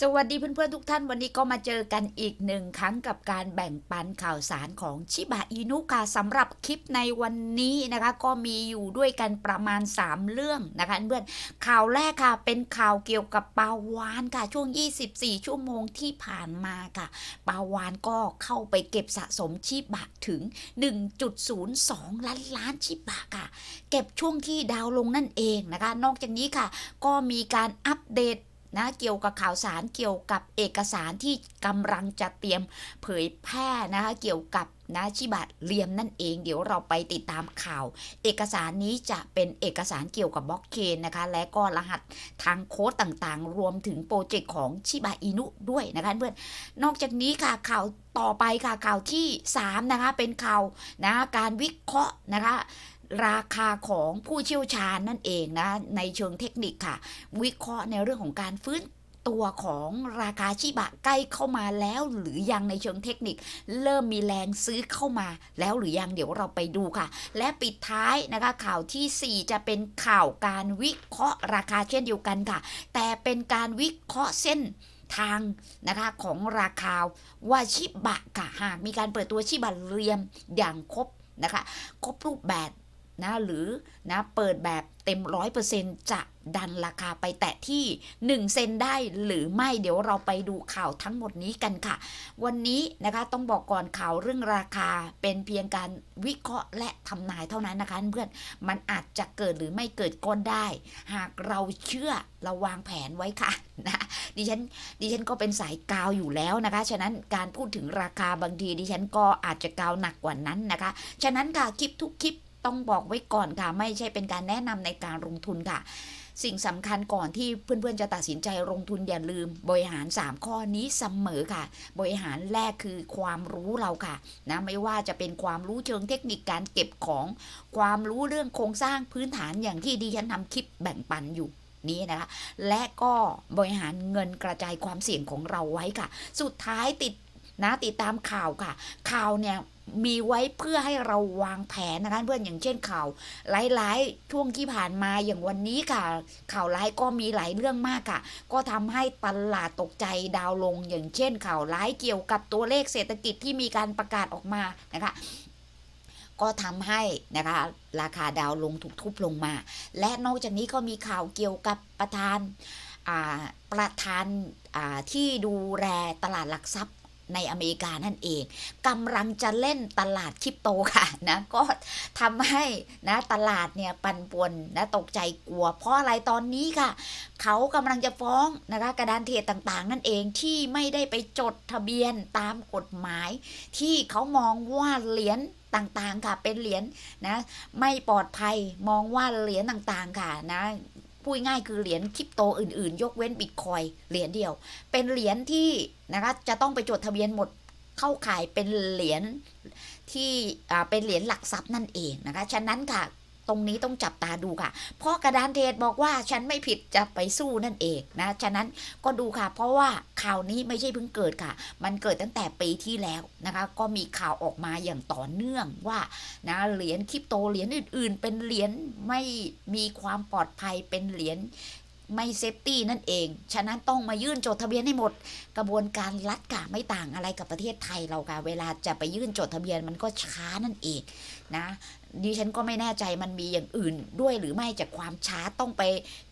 สวัสดีเพื่อนๆทุกท่านวันนี้ก็มาเจอกันอีกหนึ่งครั้งกับการแบ่งปันข่าวสารของชิบะอินุค่ะสำหรับคลิปในวันนี้นะคะ ก็มีอยู่ด้วยกันประมาณ 3 เรื่องนะคะเพื่อนข่าวแรกค่ะ เป็นข่าวเกี่ยวกับปาวานค่ะช่วง 24 ชั่วโมงที่ผ่านมาค่ะปาวานก็เข้าไปเก็บสะสมชิบะถึง 1.02 ล้านล้านชิบะค่ะ เก็บช่วงที่ดาวลงนั่นเองนะคะ นอกจากนี้ค่ะ ก็มีการอัปเดต นะเกี่ยวกับข่าวสารเกี่ยวกับเอกสารที่กำลังจะเตรียมเผยแพร่นะคะเกี่ยวกับนะชิบัตเลียมนั่นเองเดี๋ยวเราไปติดตามข่าว เอกสารนี้จะเป็นเอกสารเกี่ยวกับบล็อกเชนนะคะ และก็รหัสทางโค้ดต่างๆ รวมถึงโปรเจกต์ของชิบะอินุด้วยนะคะเพื่อนนอกจากนี้ค่ะข่าวต่อไปค่ะข่าวที่ 3 นะคะ เป็นข่าวนะการวิเคราะห์นะคะ ราคาของผู้เชี่ยวชาญนั่นเองนะในเชิงเทคนิคค่ะ วิเคราะห์ในเรื่องของการฟื้นตัวของราคาชิบะใกล้เข้ามาแล้วหรือยังในเชิงเทคนิค เริ่มมีแรงซื้อเข้ามาแล้วหรือยังเดี๋ยวเราไปดูค่ะ และปิดท้ายนะคะข่าวทีสี่4 จะเป็นข่าวการวิเคราะห์ราคาเช่นเดียวกันค่ะ แต่เป็นการวิเคราะห์เส้นทางนะคะของราคาว่าชิบะค่ะหากมีการเปิดตัวชิบะเรียมอย่างครบนะคะครบรูปแบบ นะหรือนะเปิดแบบเต็มร้อยเปอร์เซ็นจะดันราคาไปแตะที่ 1 เซนได้หรือไม่เดี๋ยวเราไปดูข่าวทั้งหมดนี้กันค่ะ วันนี้นะคะต้องบอกก่อนข่าวเรื่องราคาเป็นเพียงการวิเคราะห์และทำนายเท่านั้นนะคะเพื่อนมันอาจจะเกิดหรือไม่เกิดก็ได้ หากเราเชื่อเราวางแผนไว้ค่ะนะดิฉันดิฉันก็เป็นสายกาวอยู่แล้วนะคะ ฉะนั้นการพูดถึงราคาบางทีดิฉันก็อาจจะกาวหนักกว่านั้นนะคะ ฉะนั้นค่ะคลิปทุกคลิป ต้องบอกไว้ก่อนค่ะ ไม่ใช่เป็นการแนะนำในการลงทุนค่ะ สิ่งสำคัญก่อนที่เพื่อนๆจะตัดสินใจลงทุนอย่าลืม บริหาร 3 ข้อนี้เสมอค่ะ บริหารแรกคือความรู้เราค่ะนะไม่ว่าจะเป็นความรู้เชิงเทคนิคการเก็บของ ความรู้เรื่องโครงสร้างพื้นฐานอย่างที่ดิฉันทำคลิปแบ่งปันอยู่นี้นะคะและก็บริหารเงินกระจายความเสี่ยงของเราไว้ค่ะ สุดท้ายติดนะติดตามข่าวค่ะ ข่าวเนี่ย มีไว้เพื่อให้เราวางแผนนะคะเพื่อนอย่างเช่นข่าวหลายๆช่วงที่ผ่านมาอย่างวันนี้ค่ะ ข่าวร้ายก็มีหลายเรื่องมากค่ะ ก็ทำให้ตลาดตกใจดาวลง อย่างเช่น ข่าวร้ายเกี่ยวกับตัวเลขเศรษฐกิจที่มีการประกาศออกมานะคะก็ทำให้นะคะราคาดาวลงถูกทุบลงมา และนอกจากนี้ก็มีข่าวเกี่ยวกับประธานประธานที่ดูแลตลาดหลักทรัพย์ ในอเมริกานั่นเองกำลังจะเล่นตลาดคริปโตค่ะนะก็ทำให้นะตลาดเนี่ยปั่นป่วนนะตกใจกลัว เพราะอะไรตอนนี้ค่ะ เขากำลังจะฟ้องนะคะกระดานเทรดต่างๆ นั่นเองที่ไม่ได้ไปจดทะเบียนตามกฎหมาย ที่เขามองว่าเหรียญต่างๆค่ะเป็นเหรียญนะไม่ปลอดภัยมองว่าเหรียญต่างๆค่ะนะ พูดง่ายคือเหรียญคริปโตอื่นๆ ยกเว้นบิตคอยเหรียญเดียว เป็นเหรียญที่นะคะจะต้องไปจดทะเบียนหมดเข้าข่ายเป็นเหรียญที่อ่าเป็นเหรียญหลักทรัพย์นั่นเองนะคะ ฉะนั้นค่ะ ตรงนี้ต้องจับตาดูค่ะ เพราะกระดานเทรดบอกว่าฉันไม่ผิดจะไปสู้นั่นเองนะ ฉะนั้นก็ดูค่ะ เพราะว่าข่าวนี้ไม่ใช่เพิ่งเกิดค่ะ มันเกิดตั้งแต่ปีที่แล้วนะคะ ก็มีข่าวออกมาอย่างต่อเนื่องว่านะเหรียญคริปโตเหรียญอื่น ๆ เป็นเหรียญไม่มีความปลอดภัยเป็นเหรียญไม่เซฟตี้นั่นเอง ฉะนั้นต้องมายื่นจดทะเบียนให้หมด กระบวนการรัดกะไม่ต่างอะไรกับประเทศไทยเราค่ะ เวลาจะไปยื่นจดทะเบียนมันก็ช้านั่นเอง นะดิฉันก็ไม่แน่ใจมันมีอย่างอื่นด้วยหรือไม่จากความช้าต้องไป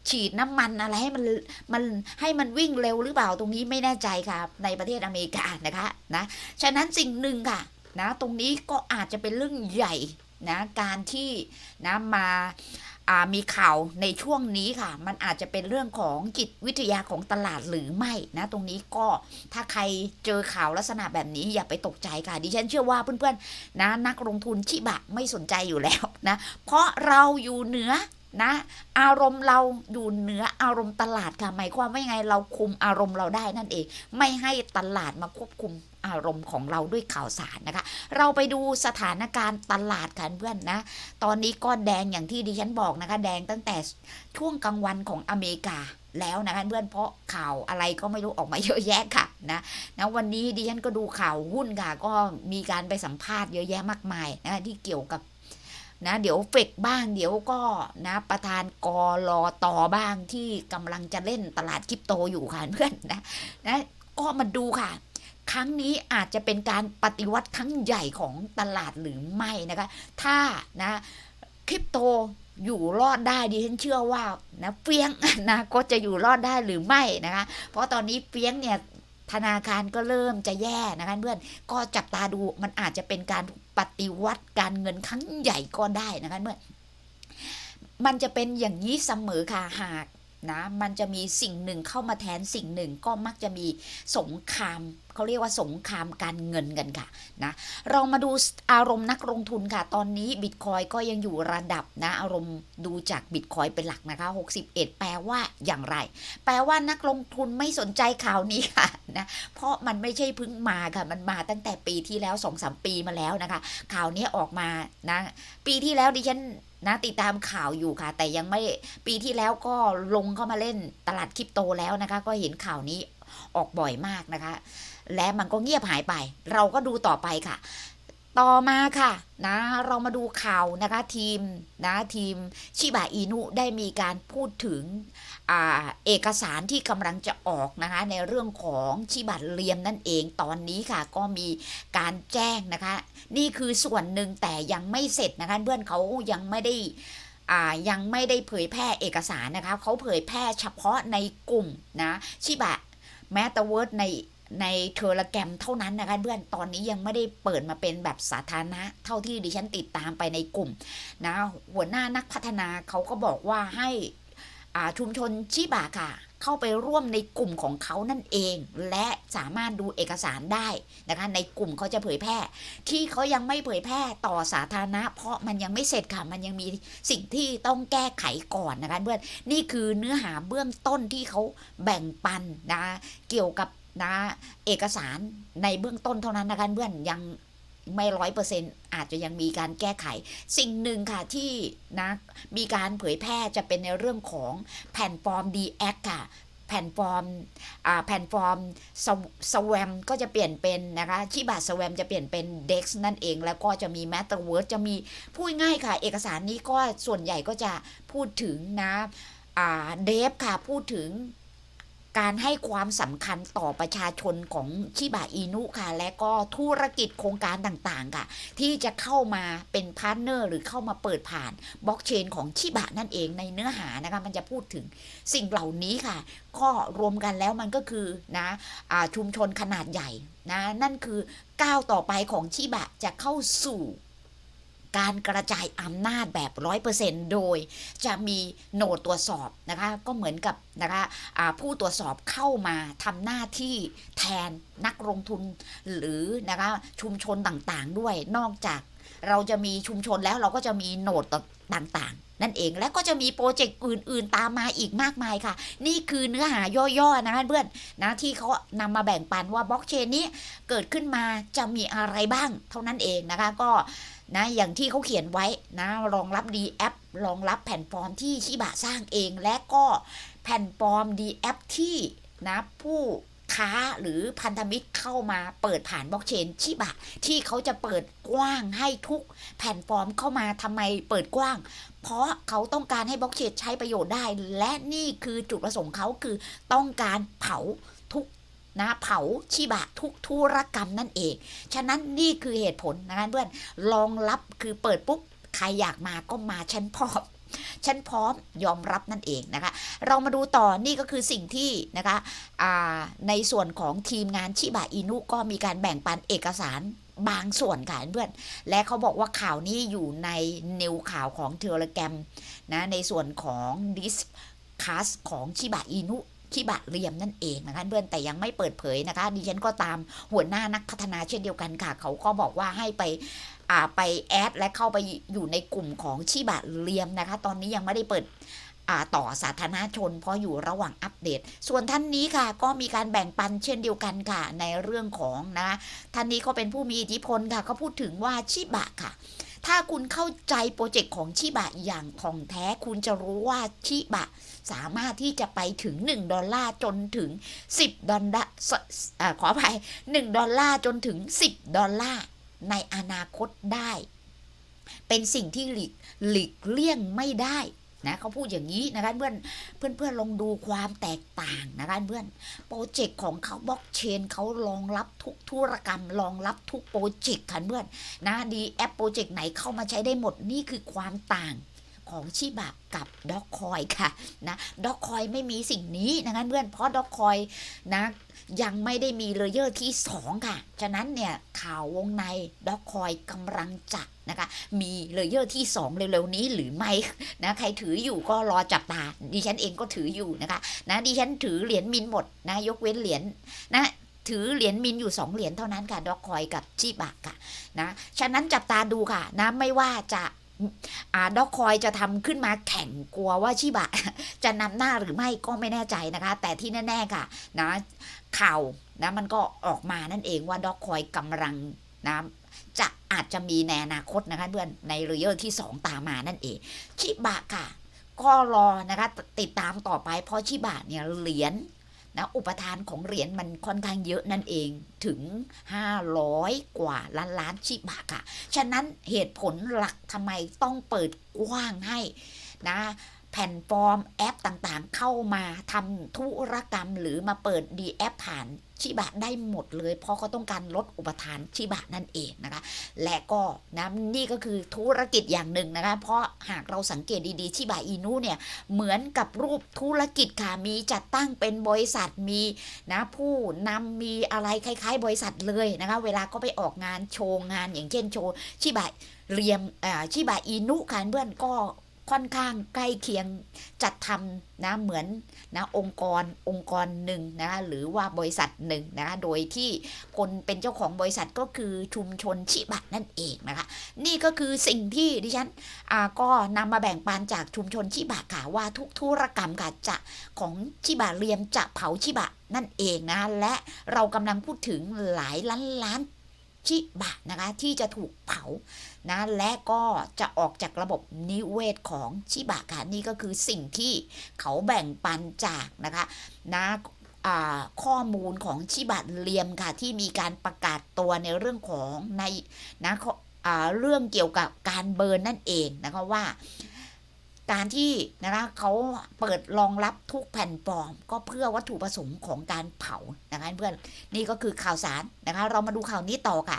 ฉีดน้ำมันอะไรให้มันมันให้มันวิ่งเร็วหรือเปล่าตรงนี้ไม่แน่ใจค่ะในประเทศอเมริกานะคะนะฉะนั้นสิ่งหนึ่งค่ะนะตรงนี้ก็อาจจะเป็นเรื่องใหญ่นะการที่นะมา มีข่าวในช่วงนี้ค่ะ มันอาจจะเป็นเรื่องของจิตวิทยาของตลาดหรือไม่นะ ตรงนี้ก็ถ้าใครเจอข่าวลักษณะแบบนี้อย่าไปตกใจค่ะดิฉันเชื่อว่าเพื่อนๆนะนักลงทุนชิบะไม่สนใจอยู่แล้วนะ เพราะเราอยู่เหนือ นะ อารมณ์เราอยู่เหนืออารมณ์ตลาดค่ะหมายความว่ายังไงเราคุมอารมณ์เราได้นั่นเอง ไม่ให้ตลาดมาควบคุมอารมณ์ของเราด้วยข่าวสารนะคะ เราไปดูสถานการณ์ตลาดกันเพื่อนนะ ตอนนี้ก็แดงอย่างที่ดิฉันบอกนะคะ แดงตั้งแต่ช่วงกลางวันของอเมริกาแล้วนะคะเพื่อนเพราะข่าวอะไรก็ไม่รู้ออกมาเยอะแยะค่ะนะนะวันนี้ดิฉันก็ดูข่าวหุ้นค่ะก็มีการไปสัมภาษณ์เยอะแยะมากมายนะะที่เกี่ยวกับ นะเดี๋ยวเฟกบ้าง เดี๋ยวก็นะประธานกรอต่อบ้างที่กำลังจะเล่นตลาดคริปโตอยู่ค่ะเพื่อนนะนะก็มาดูค่ะ ครั้งนี้อาจจะเป็นการปฏิวัติครั้งใหญ่ของตลาดหรือไม่นะคะ ถ้านะคริปโตอยู่รอดได้ดิฉันเชื่อว่านะเฟียงนะก็จะอยู่รอดได้หรือไม่นะคะ เพราะตอนนี้เฟียงเนี่ย ธนาคารก็เริ่มจะแย่นะคะเพื่อนก็จับตาดูมันอาจจะเป็นการปฏิวัติการเงินครั้งใหญ่ก็ได้นะคะเพื่อนมันจะเป็นอย่างนี้เสมอค่ะหาก นะมันจะมีสิ่งหนึ่งเข้ามาแทนสิ่งหนึ่งก็มักจะมีสงครามเขาเรียกว่าสงครามการเงินกันค่ะนะเรามาดูอารมณ์นักลงทุนค่ะ ตอนนี้บิตคอยก็ยังอยู่ระดับนะอารมณ์ดูจากบิตคอยเป็นหลักนะคะ61 แปลว่าอย่างไร แปลว่านักลงทุนไม่สนใจข่าวนี้ค่ะนะเพราะมันไม่ใช่เพิ่งมาค่ะมันมาตั้งแต่ปีที่แล้ว2อสปีมาแล้วนะคะ ข่าวนี้ออกมานะปีที่แล้วดิฉัน นะติดตามข่าวอยู่ค่ะ แต่ยังไม่ปีที่แล้วก็ลงเข้ามาเล่นตลาดคริปโตแล้วนะคะ ก็เห็นข่าวนี้ออกบ่อยมากนะคะ และมันก็เงียบหายไป เราก็ดูต่อไปค่ะ ต่อมาค่ะนะเรามาดูข่าวนะคะทีมนะทีมชิบะอินุได้มีการพูดถึงอเอกสารที่กำลังจะออกนะคะในเรื่องของชิบะเลียมนั่นเองตอนนี้ค่ะก็มีการแจ้งนะคะ นี่คือส่วนหนึ่งแต่ยังไม่เสร็จนะคะเพื่อนเขายังไม่ได้อ่ายังไม่ได้เผยแพร่เอกสารนะคะเขาเผยแพร่เฉพาะในกลุ่มนะชิบะแมตเวิร์ดใน ในเทเลแกรมเท่านั้นนะคะเพื่อนตอนนี้ยังไม่ได้เปิดมาเป็นแบบสาธารณะ เท่าที่ดิฉันติดตามไปในกลุ่มนะหัวหน้านักพัฒนาเขาก็บอกว่าให้อ่าชุมชนชิบะค่ะ เข้าไปร่วมในกลุ่มของเขานั่นเอง และสามารถดูเอกสารได้นะคะในกลุ่มเขาจะเผยแพร่ ที่เขายังไม่เผยแพร่ต่อสาธารณะ เพราะมันยังไม่เสร็จค่ะ มันยังมีสิ่งที่ต้องแก้ไขก่อนนะคะเพื่อนนี่คือเนื้อหาเบื้องต้นที่เขาแบ่งปันนะเกี่ยวกับ นะเอกสารในเบื้องต้นเท่านั้นนะคะเพื่อนยังไม่ร้อยเปอร์เซ็นอาจจะยังมีการแก้ไข สิ่งหนึ่งค่ะที่นะมีการเผยแพร่จะเป็นในเรื่องของแผ่นฟอร์ม DX ค่ะ แผ่นฟอร์มอ่าแผ่นฟอร์มสวมก็จะเปลี่ยนเป็นนะคะชิบะสวมจะเปลี่ยนเป็น DEX นั่นเองแล้วก็จะมี m a t e r w o r d จะมีพูดง่ายค่ะ เอกสารนี้ก็ส่วนใหญ่ก็จะพูดถึงนะอ่าเดฟค่ะพูดถึง การให้ความสำคัญต่อประชาชนของชิบะอินุค่ะ และก็ธุรกิจโครงการต่างๆ ค่ะ ที่จะเข้ามาเป็นพาร์ทเนอร์หรือเข้ามาเปิดผ่านบล็อกเชนของชิบะนั่นเองในเนื้อหานะคะมันจะพูดถึงสิ่งเหล่านี้ค่ะ ก็รวมกันแล้วมันก็คือนะะชุมชนขนาดใหญ่นะนั่นคือก้าวต่อไปของชิบะจะเข้าสู่ การกระจายอำนาจแบบร้อยเปอร์เซนโดยจะมีโหนดตรวจสอบนะคะก็เหมือนกับนะคะผู้ตรวจสอบเข้ามาทำหน้าที่แทนนักลงทุนหรือนะคะชุมชนต่างๆ ด้วยนอกจากเราจะมีชุมชนแล้วเราก็จะมีโหนดต่างๆ นั่นเองและก็จะมีโปรเจกต์อื่น ๆ ตามมาอีกมากมายค่ะ นี่คือเนื้อหาย่อๆนะคะเพื่อนนะที่เขานำมาแบ่งปันว่าบล็อกเชนนี้เกิดขึ้นมาจะมีอะไรบ้าง เท่านั้นเองนะคะก็ นะอย่างที่เขาเขียนไว้นะรองรับดีแอปรองรับแผ่นฟอร์มที่ชิบะสร้างเอง และก็แผ่นฟอร์มดีแอปที่นะผู้ค้าหรือพันธมิตรเข้ามาเปิดผ่านบล็อกเชนชิบะ ที่เขาจะเปิดกว้างให้ทุกแผ่นฟอร์มเข้ามาทำไมเปิดกว้าง เพราะเขาต้องการให้บล็อกเชนใช้ประโยชน์ได้ และนี่คือจุดประสงค์เขาคือต้องการเผา นะเผาชิบะทุกธุรกรรมนั่นเอง ฉะนั้นนี่คือเหตุผลนะคะเพื่อนรองรับคือเปิดปุ๊บใครอยากมาก็มาฉันพร้อมฉันพร้อมยอมรับนั่นเองนะคะ เรามาดูต่อนี่ก็คือสิ่งที่นะคะในส่วนของทีมงานชิบะอินุก็มีการแบ่งปันเอกสารบางส่วนค่ะเพื่อน และเขาบอกว่าข่าวนี้อยู่ในนิวข่าวของเทเลแกรมนะในส่วนของดิสคัสของชิบะอินุ คิบะเรียมนั่นเองนะคะเพื่อนแต่ยังไม่เปิดเผยนะคะดิฉันก็ตามหัวหน้านักพัฒนาเช่นเดียวกันค่ะ เขาก็บอกว่าให้ไปอ่าไปแอดและเข้าไปอยู่ในกลุ่มของชิบะเรียมนะคะ ตอนนี้ยังไม่ได้เปิดต่อสาธารณชน เพราะอยู่ระหว่างอัปเดต ส่วนท่านนี้ค่ะ ก็มีการแบ่งปันเช่นเดียวกันค่ะ ในเรื่องของนะท่านนี้ก็เป็นผู้มีอิทธิพลค่ะเขาพูดถึงว่าชิบะค่ะ ถ้าคุณเข้าใจโปรเจกต์ของชิบะอย่างท่องแท้คุณจะรู้ว่าชิบะ สามารถที่จะไปถึง 1 ดอลลาร์จนถึง 10 ดอลลาร์ขออภัย1ดอลลาร์จนถึง 10 ดอลลาร์ในอนาคตได้ เป็นสิ่งที่หลีกหลีกเลี่ยงไม่ได้นะเขาพูดอย่างนี้นะคะเพื่อนเพื่อนเพื่อนลองดูความแตกต่างนะคะเพื่อนโปรเจกต์ของเขาบล็อกเชนเขารองรับทุกธุรกรรมรองรับทุกโปรเจกต์ค่ะเพื่อนนะดีแอปโปรเจกต์ไหนเข้ามาใช้ได้หมดนี่คือความต่าง ของชิบะกับด็อกคอยค่ะนะด็อกคอยไม่มีสิ่งนี้นะคะเพื่อนเพราะด็อกคอยนะยังไม่ได้มีเลเยอร์ที่ 2 ค่ะ ฉะนั้นเนี่ยข่าววงในด็อกคอยกำลังจะนะคะมีเลเยอร์ที่ 2 เร็วๆนี้หรือไม่นะใครถืออยู่ก็รอจับตา ดิฉันเองก็ถืออยู่นะคะนะดิฉันถือเหรียญมินหมดนะยกเว้นเหรียญนะถือเหรียญมินอยู่ 2 เหรียญเท่านั้นค่ะด็อกคอยกับชิบะค่ะนะฉะนั้นจับตาดูค่ะนะไม่ว่าจะ อ่าด็อกคอยจะทำขึ้นมาแข่งกลัวว่าชิบะ จะนำหน้าหรือไม่ก็ไม่แน่ใจนะคะ แต่ที่แน่ ๆ ค่ะ นะข่าวนะมันก็ออกมานั่นเองว่าด็อกคอยกำลังนะจะอาจจะมีในอนาคตนะคะเพื่อนในเลเยอร์ที่ 2 ตามมานั่นเอง ชิบะค่ะ ก็รอนะคะติดตามต่อไปเพราะชิบะเนี่ยเหรียญ นะอุปทานของเหรียญมันค่อนข้างเยอะนั่นเองถึง 500 กว่าล้านล้านชิบะค่ะ ฉะนั้นเหตุผลหลักทำไมต้องเปิดกว้างให้นะแผ่นฟอร์มแอปต่างๆ เข้ามาทำธุรกรรมหรือมาเปิดดีแอปผ่าน ชิบะได้หมดเลย เพราะเขาต้องการลดอุปทานชิบะนั่นเองนะคะ และก็นะนี่ก็คือธุรกิจอย่างหนึ่งนะคะ เพราะหากเราสังเกตดีๆชิบะอินุเนี่ยเหมือนกับรูปธุรกิจค่ะมีจัดตั้งเป็นบริษัทมีนะผู้นำมีอะไรคล้ายๆ บริษัทเลยนะคะ เวลาก็ไปออกงานโชว์งานอย่างเช่นโชว์ชิบะเรียมอ่าชิบะอินุค่ะเพื่อนก็ ค่อนข้างใกล้เคียงจัดทำนะเหมือนนะองค์กรองค์กรหนึ่งนะคะหรือว่าบริษัทหนึ่งนะคะโดยที่คนเป็นเจ้าของบริษัทก็คือชุมชนชิบะนั่นเองนะคะนี่ก็คือสิ่งที่ดิฉันอ่าก็นำมาแบ่งปันจากชุมชนชิบะค่ะว่าทุกธุรกรรมค่ะจะของชิบะเรียมจะเผาชิบะนั่นเองนะและเรากำลังพูดถึงหลายล้านล้านชิบะนะคะที่จะถูกเผา นะและก็จะออกจากระบบนิเวศของชิบะค่ะนี่ก็คือสิ่งที่เขาแบ่งปันจากนะคะนะข้อมูลของชิบะเรียมค่ะที่มีการประกาศตัวในเรื่องของในนะเรื่องเกี่ยวกับการเบิร์นนั่นเองนะคะว่าการที่นะคะเขาเปิดรองรับทุกแผ่นฟอม ก็เพื่อวัตถุประสงค์ของการเผานะคะเพื่อนนี่ก็คือข่าวสารนะคะเรามาดูข่าวนี้ต่อค่ะ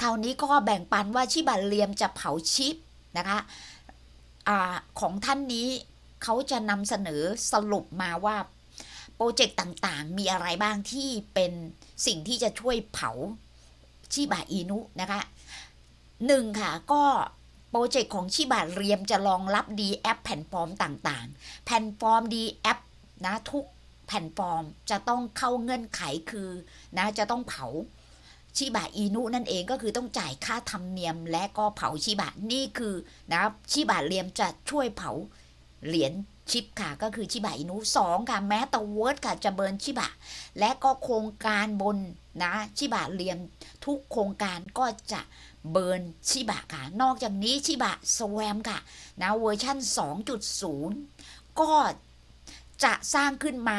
ข่าวนี้ก็แบ่งปันว่าชิบะเรียมจะเผาชิปนะคะอของท่านนี้เขาจะนำเสนอสรุปมาว่าโปรเจกต์ต่างๆ มีอะไรบ้างที่เป็นสิ่งที่จะช่วยเผาชิบะอินุนะคะหนึ่งค่ะก็โปรเจกต์ของชิบะเรียมจะรองรับดีแอปแผ่นฟอร์มต่างๆ แผ่นฟอร์มดีแอปนะทุกแผ่นฟอร์มจะต้องเข้าเงื่อนไขคือนะจะต้องเผา ชิบะอินุนั่นเองก็คือต้องจ่ายค่าธรรมเนียมและก็เผาชิบะนี่คือนะชิบะเรียมจะช่วยเผาเหรียญชิปค่ะก็คือชิบะอินุสองค่ะแม้แต่เวิร์ดค่ะจะเบิร์นชิบะ และก็โครงการบนนะชิบะเรียมทุกโครงการก็จะเบิร์นชิบะค่ะ นอกจากนี้ชิบะสแวมค่ะนะเวอร์ชัน2.0 ก็จะสร้างขึ้นมา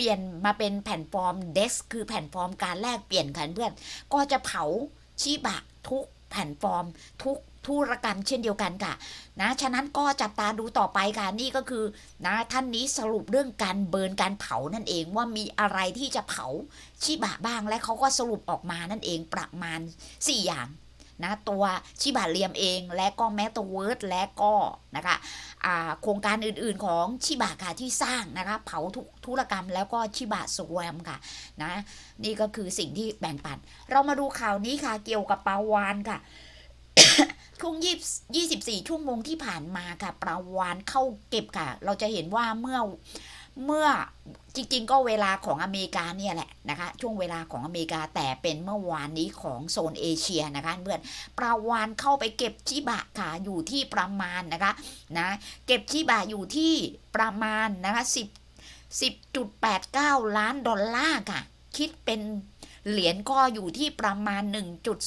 ปลี่ยนมาเป็นแผ่นฟอร์มเดสคือแผ่นฟอร์มการแลกเปลี่ยนกันเพื่อน ก็จะเผาชิบะทุกแผ่นฟอร์มทุกธุรกรรมเช่นเดียวกันค่ะนะฉะนั้นก็จับตาดูต่อไปค่ะนี่ก็คือนะท่านนี้สรุปเรื่องการเบิร์นการเผานั่นเองว่ามีอะไรที่จะเผาชิบะบ้างและเขาก็สรุปออกมานั่นเองประมาณ 4 อย่างนะตัวชิบะเรียมเองและก็แมตเวิร์ดและก็นะคะ โครงการอื่นๆของชิบะค่ะที่สร้างนะคะเผาทุกธุรกรรมแล้วก็ชิบะสวมค่ะนะนี่ก็คือสิ่งที่แบ่งปัน เรามาดูข่าวนี้ค่ะเกี่ยวกับปาวานค่ะช่วงยี่สิบสี่ชั่วโมงที่ผ่านมาค่ะปาวานเข้าเก็บค่ะ เราจะเห็นว่าเมื่อ เมื่อจริง ๆ ก็เวลาของอเมริกาเนี่ยแหละนะคะ ช่วงเวลาของอเมริกาแต่เป็นเมื่อวานนี้ของโซนเอเชียนะคะเพื่อนปลาวานเข้าไปเก็บชิบะค่ะอยู่ที่ประมาณนะคะนะเก็บชิบะอยู่ที่ประมาณนะคะสิบสิบจุดแปดเก้าล้านดอลลาร์ค่ะ คิดเป็นเหรียญก็อยู่ที่ประมาณ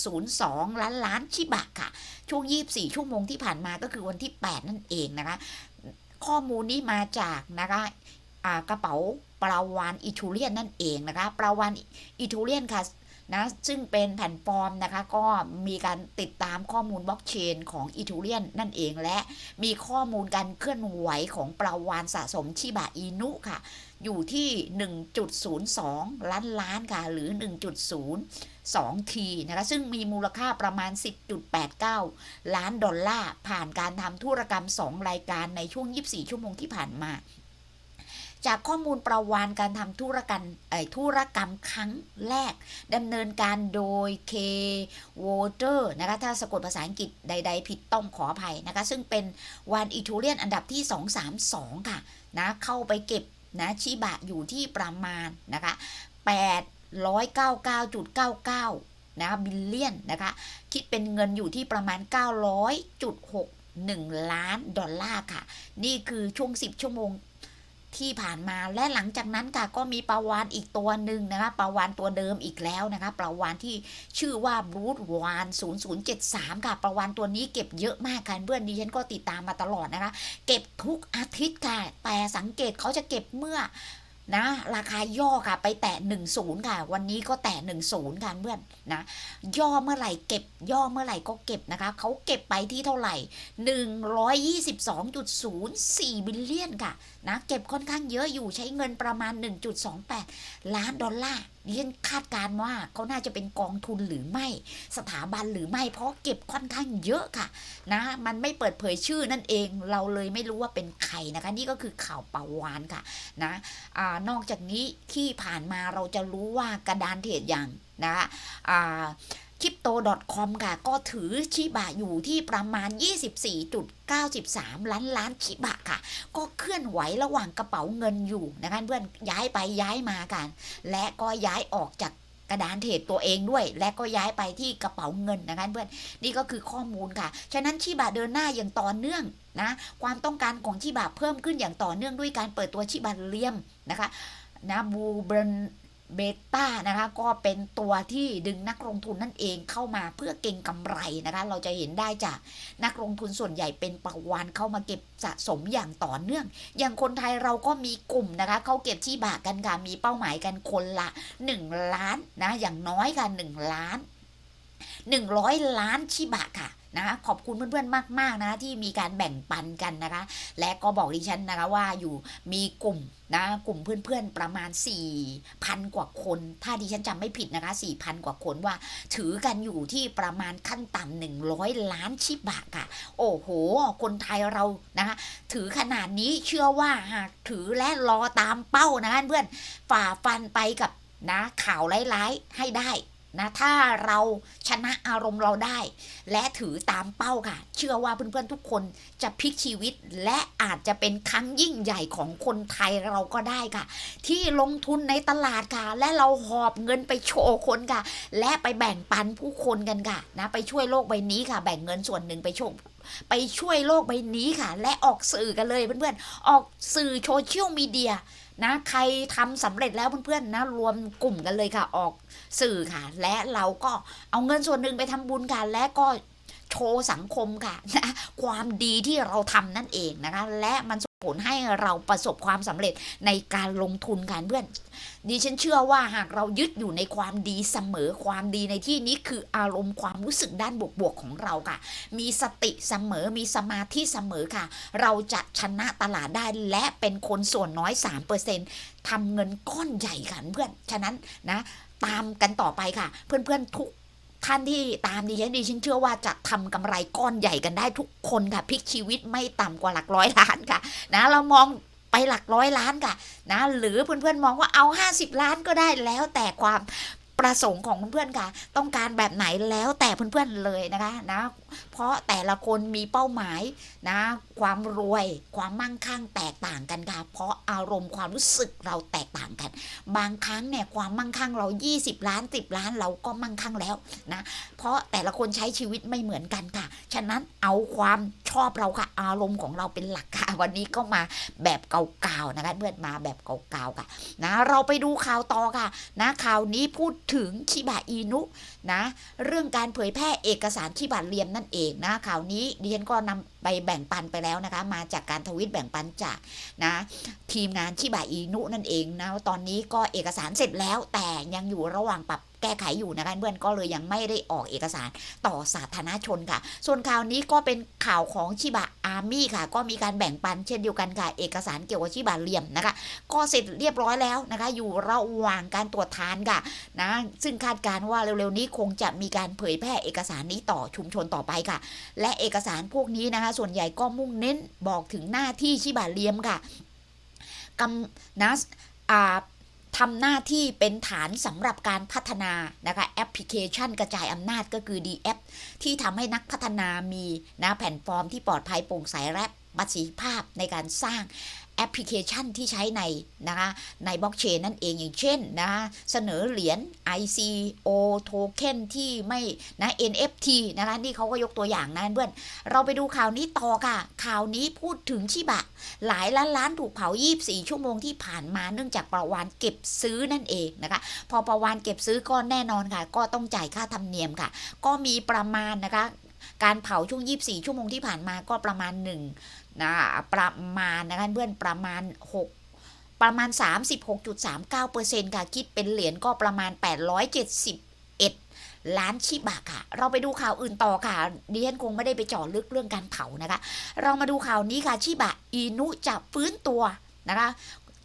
1.02 ล้านล้านชิบะค่ะ ช่วง 24 ชั่วโมงที่ผ่านมาก็คือวันที่ 8 นั่นเองนะคะ ข้อมูลนี้มาจากนะคะ กระเป๋าปลาวานอิทูเลียนนั่นเองนะคะปลาวานอิทูเลียนค่ะนะซึ่งเป็นแผ่นฟอร์มนะคะก็มีการติดตามข้อมูลบล็อกเชนของอีทูเรียนนั่นเองและมีข้อมูลการเคลื่อนไหวของปลาวานสะสมชิบะอินุค่ะ อยู่ที่ 1.02 ล้านล้านค่ะ หรือ 1.02 ทีนะคะซึ่งมีมูลค่าประมาณ 10.89 ล้านดอลลาร์ ผ่านการทำธุรกรรม 2 รายการในช่วง 24 ชั่วโมงที่ผ่านมา จากข้อมูลประวานการทำธุรกรรมเอ่อธุรกรรมครั้งแรกดำเนินการโดย K w a t e r นะคะถ้าสะกดภาษาอังกฤษใด ๆ ผิดต้องขออภัยนะคะ ซึ่งเป็นวานอีทูเรียนอันดับที่ 232 ค่ะนะเข้าไปเก็บนะชิบะอยู่ที่ประมาณนะคะ899.99นะบิลเลียนนะคะ คิดเป็นเงินอยู่ที่ประมาณ 900.61 ล้านดอลลาร์ค่ะ นี่คือช่วง 10 ชั่วโมง ที่ผ่านมาและหลังจากนั้นค่ะก็มีปลาวานอีกตัวหนึ่งนะคะปลาวานตัวเดิมอีกแล้วนะคะปลาวานที่ชื่อว่าบรูดวาน 0073 ค่ะปลาวานตัวนี้เก็บเยอะมากค่ะเพื่อนดิฉันก็ติดตามมาตลอดนะคะ เก็บทุกอาทิตย์ค่ะแต่สังเกตเขาจะเก็บเมื่อ นะราคาย่อค่ะไปแตะ10 ค่ะ วันนี้ก็แตะ10 ค่ะเพื่อนนะย่อเมื่อไหร่เก็บย่อเมื่อไหร่ก็เก็บนะคะเขาเก็บไปที่เท่าไหร่ 122.04 บิลเลียนค่ะนะเก็บค่อนข้างเยอะอยู่ใช้เงินประมาณ 1.28 ล้านดอลลาร์ ดิฉันคาดการณ์ว่าเขาน่าจะเป็นกองทุนหรือไม่สถาบันหรือไม่เพราะเก็บค่อนข้างเยอะค่ะ นะ มันไม่เปิดเผยชื่อนั่นเองเราเลยไม่รู้ว่าเป็นใครนะคะ นี่ก็คือข่าวปาวานค่ะนะอนอกจากนี้ที่ผ่านมาเราจะรู้ว่ากระดานเทรดอย่างนะคะ คริปโต .com ค่ะก็ถือชิบะอยู่ที่ประมาณ 24.93 ล้านล้านชิบะค่ะ ก็เคลื่อนไหวระหว่างกระเป๋าเงินอยู่นะคะเพื่อนย้ายไปย้ายมากัน และก็ย้ายออกจากกระดานเทรดตัวเองด้วย และก็ย้ายไปที่กระเป๋าเงินนะคะเพื่อนนี่ก็คือข้อมูลค่ะ ฉะนั้นชิบะเดินหน้าอย่างต่อเนื่องนะความต้องการของชิบะเพิ่มขึ้นอย่างต่อเนื่องด้วยการเปิดตัวชิบะเลียมนะคะนะบูเบรน เบต้านะคะก็เป็นตัวที่ดึงนักลงทุนนั่นเองเข้ามาเพื่อเก็งกำไรนะคะเราจะเห็นได้จากนักลงทุนส่วนใหญ่เป็นประวานเข้ามาเก็บสะสมอย่างต่อเนื่อง อย่างคนไทยเราก็มีกลุ่มนะคะเขาเก็บที่บากันค่ะมีเป้าหมายกันคนละ 1 ล้านนะอย่างน้อยค่ะ1ล้าน 100 ล้านชิบะค่ะ นะขอบคุณเพื่อนๆมากๆนะที่มีการแบ่งปันกันนะคะ และก็บอกดิฉันนะคะว่าอยู่มีกลุ่มนะกลุ่มเพื่อนๆประมาณ 4,000 กว่าคน ถ้าดิฉันจำไม่ผิดนะคะ 4,000 กว่าคนว่า ถือกันอยู่ที่ประมาณขั้นต่ำ100 ล้านชิบะค่ะ โอ้โห คนไทยเรานะคะถือขนาดนี้เชื่อว่าหากถือและรอตามเป้านะคะเพื่อนฝ่าฟันไปกับนะข่าวร้ายๆให้ได้ นะถ้าเราชนะอารมณ์เราได้ และถือตามเป้าค่ะ เชื่อว่าเพื่อนๆทุกคนจะพลิกชีวิตและอาจจะเป็นครั้งยิ่งใหญ่ของคนไทยเราก็ได้ค่ะ ที่ลงทุนในตลาดค่ะ และเราหอบเงินไปโชว์คนค่ะ และไปแบ่งปันผู้คนกันค่ะนะไปช่วยโลกใบนี้ค่ะ แบ่งเงินส่วนหนึ่งไปโชว์ไปช่วยโลกใบนี้ค่ะ และออกสื่อกันเลยเพื่อนๆออกสื่อโซเชียลมีเดีย นะใครทำสำเร็จแล้วเพื่อนๆนะรวมกลุ่มกันเลยค่ะออกสื่อค่ะ และเราก็เอาเงินส่วนหนึ่งไปทำบุญกันและก็โชว์สังคมค่ะนะความดีที่เราทำนั่นเองนะคะ และมัน ผลให้เราประสบความสำเร็จในการลงทุนกันเพื่อนดิฉันเชื่อว่าหากเรายึดอยู่ในความดีเสมอความดีในที่นี้คืออารมณ์ความรู้สึกด้านบวกๆของเราค่ะ มีสติเสมอมีสมาธิเสมอค่ะ เราจะชนะตลาดได้และเป็นคนส่วนน้อย 3%ทำเงินก้อนใหญ่ค่ะเพื่อน ฉะนั้นนะตามกันต่อไปค่ะ เพื่อนๆทุก ท่านที่ตามดิฉันดิฉันเชื่อว่าจะทำกำไรก้อนใหญ่กันได้ทุกคนค่ะพลิกชีวิตไม่ต่ำกว่าหลักร้อยล้านค่ะ นะเรามองไปหลักร้อยล้านค่ะ นะ หรือเพื่อนๆมองว่าเอา 50 ล้านก็ได้แล้วแต่ความประสงค์ของเพื่อนๆค่ะ ต้องการแบบไหนแล้วแต่เพื่อนๆเลยนะคะนะ เพราะแต่ละคนมีเป้าหมายนะ ความรวยความมั่งคั่งแตกต่างกันค่ะ เพราะอารมณ์ความรู้สึกเราแตกต่างกัน บางครั้งเนี่ยความมั่งคั่งเรา 20 ล้าน 10 ล้านเราก็มั่งคั่งแล้วนะ เพราะแต่ละคนใช้ชีวิตไม่เหมือนกันค่ะ ฉะนั้นเอาความชอบเราค่ะ อารมณ์ของเราเป็นหลักค่ะ วันนี้ก็มาแบบเก่าๆนะคะเพื่อนมาแบบเก่าๆค่ะนะเราไปดูข่าวต่อค่ะนะข่าวนี้พูดถึงชิบะอินุนะเรื่องการเผยแพร่เอกสารชิบะเลียมนั่นเองนะข่าวนี้ดิฉันก็นำไปแบ่งปันไปแล้วนะคะ มาจากการทวิตแบ่งปันจากนะทีมงานชิบะอีนุนั่นเองนะตอนนี้ก็เอกสารเสร็จแล้วแต่ยังอยู่ระหว่างปรับ แก้ไขอยู่นะคะเพื่อนก็เลยยังไม่ได้ออกเอกสารต่อสาธารณชนค่ะ ส่วนข่าวนี้ก็เป็นข่าวของชิบะอาร์มี่ค่ะ ก็มีการแบ่งปันเช่นเดียวกันค่ะ เอกสารเกี่ยวกับชิบะเหลี่ยมนะคะ ก็เสร็จเรียบร้อยแล้วนะคะ อยู่ระหว่างการตรวจทานค่ะนะซึ่งคาดการณ์ว่าเร็วๆนี้คงจะมีการเผยแพร่เอกสารนี้ต่อชุมชนต่อไปค่ะ และเอกสารพวกนี้นะคะ ส่วนใหญ่ก็มุ่งเน้นบอกถึงหน้าที่ชิบะเหลี่ยมค่ะกำนะอ่า ทำหน้าที่เป็นฐานสำหรับการพัฒนานะคะแอปพลิเคชันกระจายอำนาจก็คือ DF ที่ทำให้นักพัฒนามีนะแผ่นฟอร์มที่ปลอดภัยโปร่งใสและประสิทธิภาพในการสร้าง ปพลิเคชันที่ใช้ในนะคะในบล็อกเชนนั่นเองอย่างเช่นนะคะเสนอเหรียญ ICO token ที่ไม่นะ NFT นะคะนี่เขาก็ยกตัวอย่างนะเพื่อนเราไปดูข่าวนี้ต่อค่ะ ข่าวนี้พูดถึงชิบะ หลายล้านล้านถูกเผา 24 ชั่วโมงที่ผ่านมาเนื่องจากประวานเก็บซื้อนั่นเองนะคะ พอประวานเก็บซื้อก็แน่นอนค่ะ ก็ต้องจ่ายค่าธรรมเนียมค่ะ ก็มีประมาณนะคะการเผาช่วง 24 ชั่วโมงที่ผ่านมาก็ประมาณ 1 นะประมาณนะคะเพื่อนประมาณ 6 ประมาณ 36.39%ค่ะคิดเป็นเหรียญก็ประมาณ 871ล้านชิบะค่ะ เราไปดูข่าวอื่นต่อค่ะ ดิฉันคงไม่ได้ไปเจาะลึกเรื่องการเผานะคะ เรามาดูข่าวนี้ค่ะ ชิบะ อินุจะฟื้นตัวนะคะ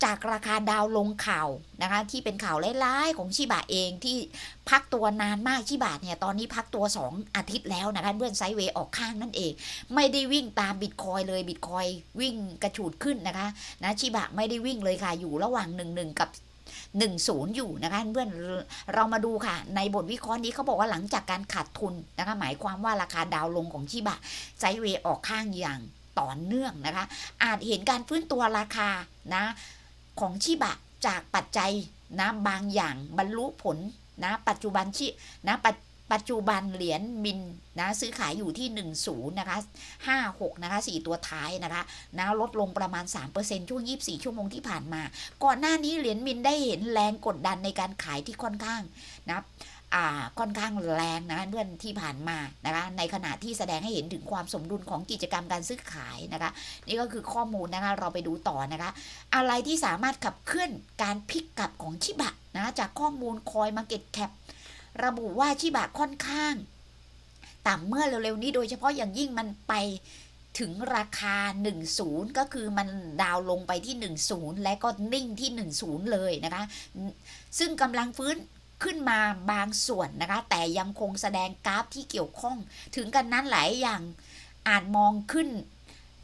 จากราคาดาวลงข่าวนะคะที่เป็นข่าวร้ายๆของชิบะเองที่พักตัวนานมากชิบะเนี่ยตอนนี้พักตัว 2 อาทิตย์แล้วนะคะเพื่อนไซเวย์ออกข้างนั่นเอง ไม่ได้วิ่งตามบิตคอยเลยบิตคอยวิ่งกระฉูดขึ้นนะคะนะชิบะไม่ได้วิ่งเลยค่ะอยู่ระหว่าง 1 1 กับ10 อยู่นะคะเพื่อนเรามาดูค่ะ ในบทวิเคราะห์นี้เขาบอกว่าหลังจากการขาดทุนนะคะหมายความว่าราคาดาวลงของชิบะไซเวย์ออกข้างอย่างต่อเนื่องนะคะ อาจเห็นการฟื้นตัวราคานะ ของชิบะจากปัจจัยนะบางอย่างบรรลุผลนะปัจจุบันชินะปัจปัจจุบันเหรียญมินนะซื้อขายอยู่ที่ 10 นะคะ 56 นะคะ 4 ตัวท้ายนะคะนะลดลงประมาณ 3%ช่วง 24 ชั่วโมงที่ผ่านมา ก่อนหน้านี้เหรียญมินได้เห็นแรงกดดันในการขายที่ค่อนข้างนะ ค่อนข้างแรงนะเพื่อนที่ผ่านมานะคะในขณะที่แสดงให้เห็นถึงความสมดุลของกิจกรรมการซื้อขายนะคะนี่ก็คือข้อมูลนะคะเราไปดูต่อนะคะ อะไรที่สามารถขับเคลื่อนการพลิกกลับของชิบะนะจากข้อมูลคอยมาเก็ตแคประบุว่าชิบะค่อนข้าง ต่ำเมื่อเร็วๆนี้โดยเฉพาะอย่างยิ่งมันไปถึงราคา 10 ก็คือมันดาวลงไปที่ 10 และก็นิ่งที่ 10 เลยนะคะ ซึ่งกำลังฟื้น ขึ้นมาบางส่วนนะคะ แต่ยังคงแสดงกราฟที่เกี่ยวข้อง ถึงกันนั้นหลายอย่างอาจมองขึ้น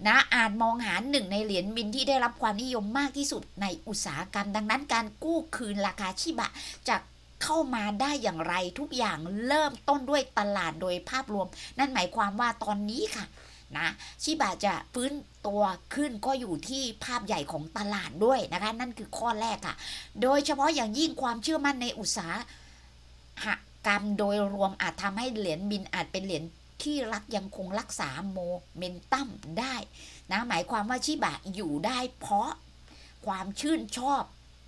นะอาจมองหาหนึ่งในเหรียญมินที่ได้รับความนิยมมากที่สุดในอุตสาหกรรม ดังนั้นการกู้คืนราคาชิบะจะเข้ามาได้อย่างไรทุกอย่างเริ่มต้นด้วยตลาดโดยภาพรวม นั่นหมายความว่าตอนนี้ค่ะนะชิบะจะฟื้น ตัวขึ้นก็อยู่ที่ภาพใหญ่ของตลาดด้วยนะคะ นั่นคือข้อแรกค่ะ โดยเฉพาะอย่างยิ่งความเชื่อมั่นในอุตสาหกรรมโดยรวมอาจทำให้เหรียญบินอาจเป็นเหรียญที่รักยังคงรักษาโมเมนตัมได้นะหมายความว่าชิบะอยู่ได้เพราะความชื่นชอบ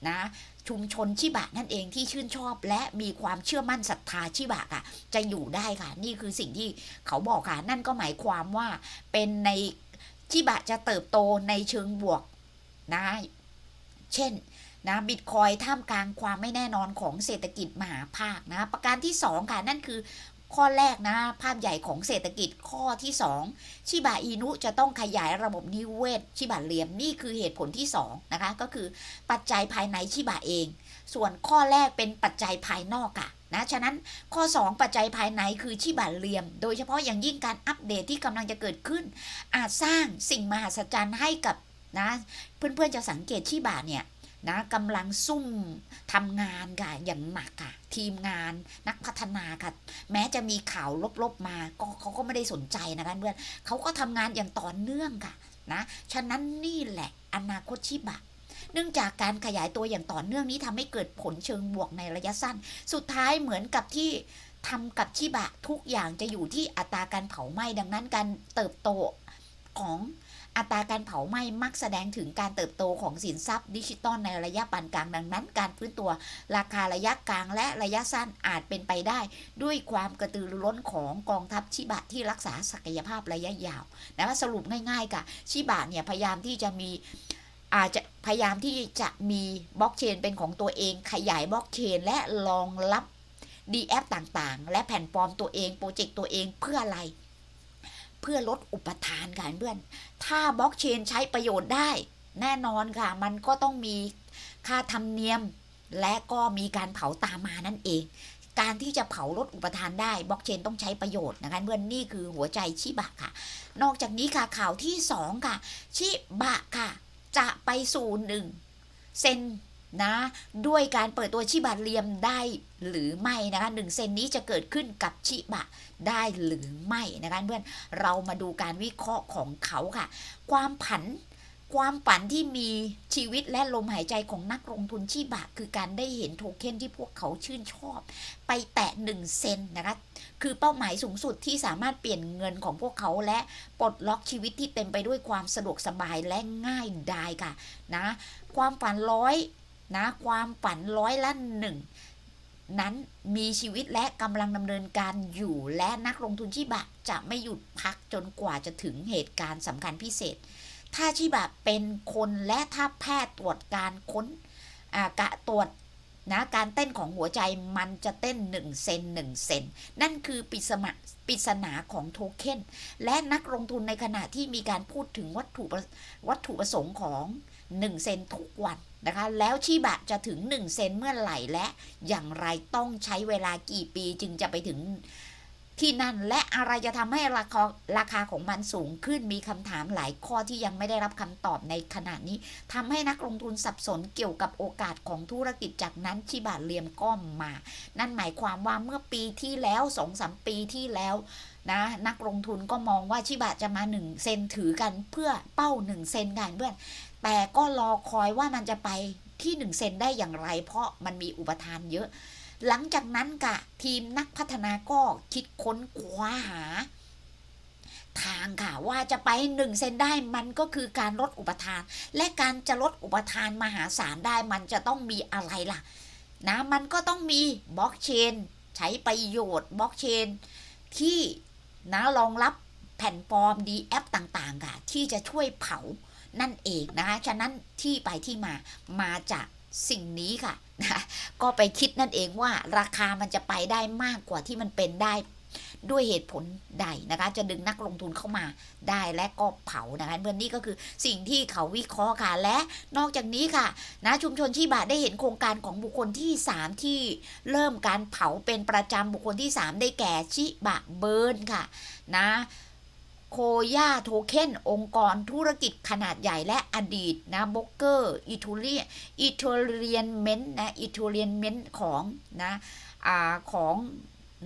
นะชุมชนชิบะนั่นเองที่ชื่นชอบและมีความเชื่อมั่นศรัทธาชิบะค่ะ จะอยู่ได้ค่ะ นี่คือสิ่งที่เขาบอกค่ะ นั่นก็หมายความว่าเป็นใน ชิบะจะเติบโตในเชิงบวกนะเช่นนะบิตคอยท่ามกลางความไม่แน่นอนของเศรษฐกิจมหาภาคนะ ประการที่ 2 ค่ะ นั่นคือข้อแรกนะ ภาพใหญ่ของเศรษฐกิจข้อที่ 2 ชิบะอินุจะต้องขยายระบบนิเวศ ชิบะเหลี่ยมนี่คือเหตุผลที่ 2 นะคะ ก็คือปัจจัยภายในชิบะเอง ส่วนข้อแรกเป็นปัจจัยภายนอกค่ะ นะฉะนั้นข้อ 2 ปัจจัยภายในคือชิบะเหลี่ยม โดยเฉพาะอย่างยิ่งการอัปเดตที่กำลังจะเกิดขึ้น อาจสร้างสิ่งมหัศจรรย์ให้กับนะเพื่อนๆจะสังเกตชิบะเนี่ยนะกำลังซุ่มทำงานค่ะอย่างหนักค่ะ ทีมงานนักพัฒนาค่ะ แม้จะมีข่าวลบๆมาก็เขาก็ไม่ได้สนใจนะคะเพื่อนเขาก็ทำงานอย่างต่อเนื่องค่ะนะฉะนั้นนี่แหละอนาคตชิบะ เนื่องจากการขยายตัวอย่างต่อเนื่องนี้ทำให้เกิดผลเชิงบวกในระยะสั้น สุดท้ายเหมือนกับที่ทำกับชิบะทุกอย่างจะอยู่ที่อัตราการเผาไหม้ดังนั้นการเติบโตของอัตราการเผาไหม้มักแสดงถึงการเติบโตของสินทรัพย์ดิจิตอลในระยะปานกลางดังนั้น การฟื้นตัวราคาระยะกลางและระยะสั้นอาจเป็นไปได้ ด้วยความกระตือรือร้นของกองทัพชิบะที่รักษาศักยภาพระยะยาวนะคะสรุปง่ายๆค่ะชิบะเนี่ยพยายามที่จะมี อาจจะพยายามที่จะมีบล็อกเชนเป็นของตัวเองขยายบล็อกเชนและรองรับ DF ต่างๆ และแผ่นปลอมตัวเองโปรเจกต์ตัวเองเพื่ออะไร เพื่อลดอุปทานค่ะเพื่อน ถ้าบล็อกเชนใช้ประโยชน์ได้ แน่นอนค่ะ มันก็ต้องมีค่าธรรมเนียม และก็มีการเผาตามมานั่นเอง การที่จะเผาลดอุปทานได้บล็อกเชนต้องใช้ประโยชน์นะคะเพื่อนนี่คือหัวใจชิบะค่ะ นอกจากนี้ค่ะข่าวที่ 2 ค่ะ ชิบะค่ะ จะไปสู่หนึ่งเซนนะด้วยการเปิดตัวชิบะเรียมได้หรือไม่นะคะหนึ่งเซนนี้จะเกิดขึ้นกับชิบะได้หรือไม่นะคะเพื่อนเรามาดูการวิเคราะห์ของเขาค่ะ ความผันความฝันที่มีชีวิตและลมหายใจของนักลงทุนชิบะ คือการได้เห็นโทเค็นที่พวกเขาชื่นชอบ ไปแตะ1เซนนะคะ คือเป้าหมายสูงสุดที่สามารถเปลี่ยนเงินของพวกเขาและปลดล็อกชีวิตที่เต็มไปด้วยความสะดวกสบายและง่ายดายค่ะนะ ความฝันร้อยนะความฝันร้อยละหนึ่งนั้นมีชีวิตและกำลังดำเนินการอยู่และนักลงทุนชิบะจะไม่หยุดพักจนกว่าจะถึงเหตุการณ์สำคัญพิเศษ ถ้าชิบะเป็นคนและถ้าแพทย์ตรวจการค้นอากะตรวจ นะการเต้นของหัวใจมันจะเต้น1เซน1เซนนั่นคือปริศมาปริศนาของโทเค็นและนักลงทุนในขณะที่มีการพูดถึงวัตถุวัตถุประสงค์ของ 1 เซนทุกวันนะคะ แล้วชีบะจะถึง 1 เซนเมื่อไหร่และอย่างไรต้องใช้เวลากี่ปีจึงจะไปถึง ที่นั่นและอะไรจะทำให้ราคาราคาของมันสูงขึ้นมีคำถามหลายข้อที่ยังไม่ได้รับคำตอบในขณะนี้ทำให้นักลงทุนสับสนเกี่ยวกับโอกาสของธุรกิจจากนั้นชิบะเรียมก็มา นั่นหมายความว่าเมื่อปีที่แล้วสองสามปีที่แล้วนะนักลงทุนก็มองว่าชิบะจะมา 1 เซนถือกันเพื่อเป้า 1 เซนกันเพื่อนแต่ก็รอคอยว่ามันจะไปที่ 1 เซนได้อย่างไร เพราะมันมีอุปทานเยอะ หลังจากนั้นกะทีมนักพัฒนาก็คิดค้นคว้าหา ทางค่ะว่าจะไป1เซนได้มันก็คือการลดอุปทาน และการจะลดอุปทานมหาศาลได้มันจะต้องมีอะไรล่ะนะมันก็ต้องมีบล็อกเชนใช้ประโยชน์บล็อกเชนที่นะรองรับแผ่นปลอมดีแอปต่างๆค่ะที่จะช่วยเผานั่นเองนะคะ ฉะนั้นที่ไปที่มามาจากสิ่งนี้ค่ะ นะก็ไปคิดนั่นเองว่าราคามันจะไปได้มากกว่าที่มันเป็นได้ด้วยเหตุผลใดนะคะ จะดึงนักลงทุนเข้ามาได้และก็เผานะคะเพื่อนนี่ก็คือสิ่งที่เขาวิเคราะห์ค่ะ และนอกจากนี้ค่ะนะชุมชนชีบะได้เห็นโครงการของบุคคลที่ 3 ที่เริ่มการเผาเป็นประจำบุคคลที่ 3 ได้แก่ชิบะเบิร์นค่ะ นะ โคย่าโทเค็นองค์กรธุรกิจขนาดใหญ่และอดีตนะบ็อกเกอร์อิทูเลียอิทูเรียนเมนนะอิทูเรียนเมนของนะอ่าของ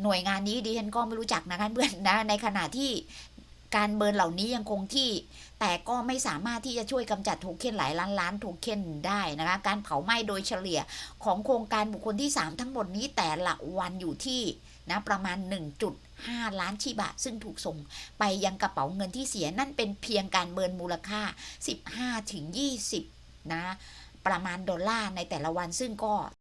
หน่วยงานนี้ดิฉันก็ไม่รู้จักนะคะเพื่อนนะในขณะที่การเบิร์นเหล่านี้ยังคงที่ แต่ก็ไม่สามารถที่จะช่วยกำจัดโทเค็นหลายล้านล้านโทเค็นได้นะคะ การเผาไหม้โดยเฉลี่ยของโครงการบุคคลที่ 3 ทั้งหมดนี้แต่ละวันอยู่ที่นะประมาณ 5 ล้านชิบะ ซึ่งถูกส่งไปยังกระเป๋าเงินที่เสียนั่นเป็นเพียงการเบิร์นมูลค่า 15-20 นะ ประมาณดอลลาร์ในแต่ละวันซึ่งก็